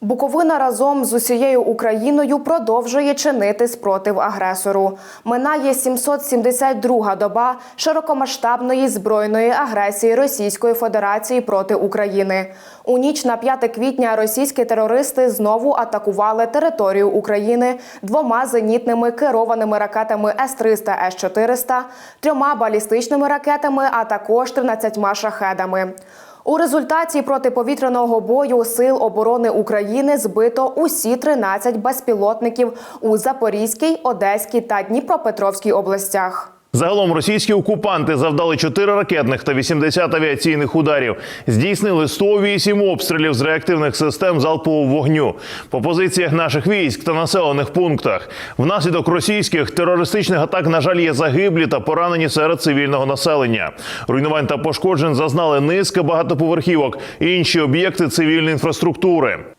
Буковина разом з усією Україною продовжує чинити спротив агресору. Минає 772-га доба широкомасштабної збройної агресії Російської Федерації проти України. У ніч на 5 квітня російські терористи знову атакували територію України двома зенітними керованими ракетами С-300, С-400, трьома балістичними ракетами, а також 13 шахедами. У результаті протиповітряного бою Сил оборони України збито усі 13 безпілотників у Запорізькій, Одеській та Дніпропетровській областях. Загалом російські окупанти завдали 4 ракетних та 80 авіаційних ударів. Здійснили 108 обстрілів з реактивних систем залпового вогню по позиціях наших військ та населених пунктах. Внаслідок російських терористичних атак, на жаль, є загиблі та поранені серед цивільного населення. Руйнувань та пошкоджень зазнали низка багатоповерхівок і інші об'єкти цивільної інфраструктури.